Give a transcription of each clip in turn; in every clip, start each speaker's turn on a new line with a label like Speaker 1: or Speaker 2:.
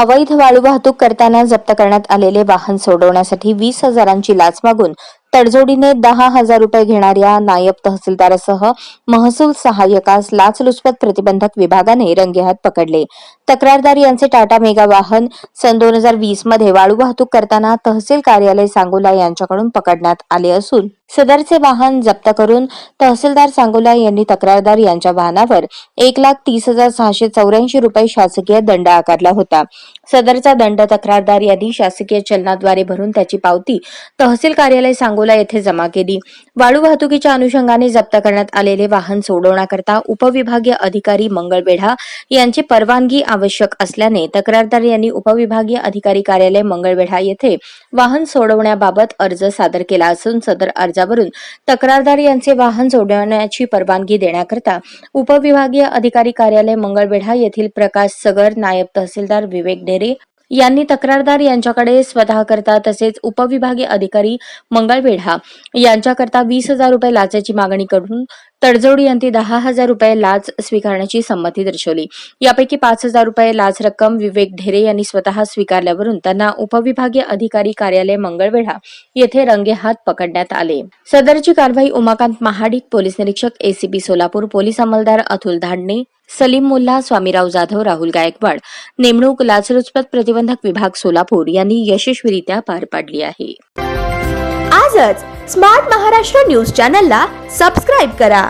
Speaker 1: अवैध वाळू वाहतूक करताना जप्त करण्यात आलेले वाहन सोडवण्यासाठी वीस हजारांची लाच मागून तडजोडीने दहा हजार रुपये घेणाऱ्या नायब तहसीलदारासह महसूल सहाय्यकास लाचलुचपत प्रतिबंधक विभागाने रंगेहात पकडले. तक्रारदार यांचे टाटा मेगा वाहन सन दोन हजार वीसमध्ये वाळू वाहतूक करताना तहसील कार्यालय सांगोला यांच्याकडून पकडण्यात आले असून सदरचे वाहन जप्त करून तहसीलदार सांगोला यांनी तक्रारदार यांच्या वाहनावर एक लाख तीस हजार सहाशे चौऱ्याऐंशी रुपये शासकीय दंड आकारला होता. सदरचा दंड तक्रारदार यांनी शासकीय चलनाद्वारे भरून त्याची पावती तहसील कार्यालय सांगोला येथे जमा केली. वाळू वाहतुकीच्या अनुषंगाने जप्त करण्यात आलेले वाहन सोडवण्याकरता उपविभागीय अधिकारी मंगळ बेढा यांची परवानगी आवश्यक असल्याने तक्रारदार यांनी उपविभागीय अधिकारी कार्यालय मंगळवेढा येथे वाहन सोडवण्याबाबत अर्ज सादर केला असून सदर अर्ज अर्जावरून तक्रारदार यांचे वाहन सोडवण्याची परवानगी देण्याकरता उपविभागीय अधिकारी कार्यालय मंगळवेढा येथील प्रकाश सगर नायब तहसीलदार विवेक डेरे यांनी तक्रारदार यांच्याकडे स्वतःकरता तसेच उपविभागीय अधिकारी मंगळवेढा यांच्याकरता वीस हजार रुपये लाचेची मागणी करून तडजोडी यांनी दहा हजार रुपये लाच स्वीकारण्याची संमती दर्शवली. यापैकी पाच हजार रुपये लाच रक्कम विवेक ढेरे यांनी स्वतः स्वीकारल्यावरून त्यांना उपविभागीय अधिकारी कार्यालय मंगळवेढा येथे रंगेहात पकडण्यात आले. सदरची कारवाई उमाकांत महाडिक पोलीस निरीक्षक एसीपी सोलापूर पोलीस अंमलदार अतुल धाडणे सलीम मुल्ला स्वामीराव जाधव राहुल गायकवाड नेमणूक लाचलुचपत प्रतिबंधक विभाग सोलापूर यांनी यशस्वीरित्या पार पाडली आहे.
Speaker 2: आजच स्मार्ट महाराष्ट्र न्यूज चॅनलला सबस्क्राईब करा.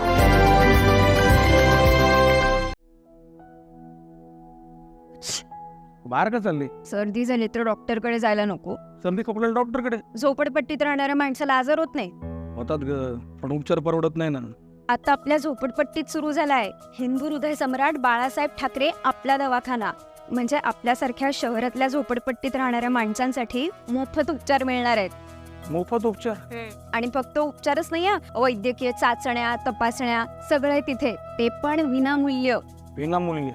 Speaker 3: बाहेर का चालली?
Speaker 4: सर्दी झाली तर डॉक्टरकडे जायला नको.
Speaker 3: सर्दी खोकल्याला डॉक्टरकडे?
Speaker 4: झोपडपट्टीत राहणाऱ्या माणसाला आजार होत नाही.
Speaker 3: होतात ग पण उपचार परवडत नाही ना.
Speaker 4: आता आपल्या झोपडपट्टीत सुरू झालाय हिंदू हृदय सम्राट बाळासाहेब ठाकरे आपला दवाखाना. म्हणजे आपल्यासारख्या शहरातल्या झोपडपट्टीत राहणाऱ्या माणसांसाठी मोफत उपचार मिळणार आहेत.
Speaker 3: मोफत उपचार.
Speaker 4: आणि फक्त उपचारच नाही हं, वैद्यकीय चाचण्या तपासण्या सगळे तिथे. ते पण विनामूल्य.
Speaker 3: विनामूल्य.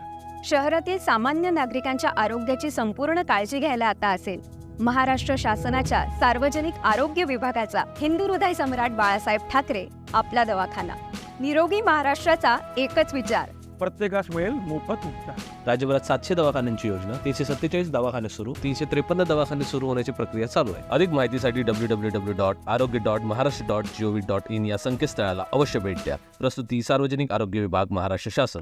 Speaker 4: शहरातील सामान्य नागरिकांच्या आरोग्याची संपूर्ण काळजी घ्यायला आता असेल. महाराष्ट्र शासनाच्या सार्वजनिक आरोग्य विभागाचा हिंदू हृदय सम्राट बाळासाहेब ठाकरे आपला दवाखाना. निरोगी महाराष्ट्राचा एकच विचार.
Speaker 3: प्रत्येकास मिळेल मोफत उपचार.
Speaker 5: राज्यभरात सातशे दवाखान्यांची योजना तीनशे सत्तेचाळीस दवाखाने सुरू तीनशे त्रेपन्न दवाखाने सुरू होण्याची प्रक्रिया चालू आहे. अधिक माहितीसाठी W W W dot Arogya dot Maharashtra dot GOV dot in या संकेतस्थळाला अवश्य भेट द्या. प्रस्तुती सार्वजनिक आरोग्य विभाग महाराष्ट्र शासन.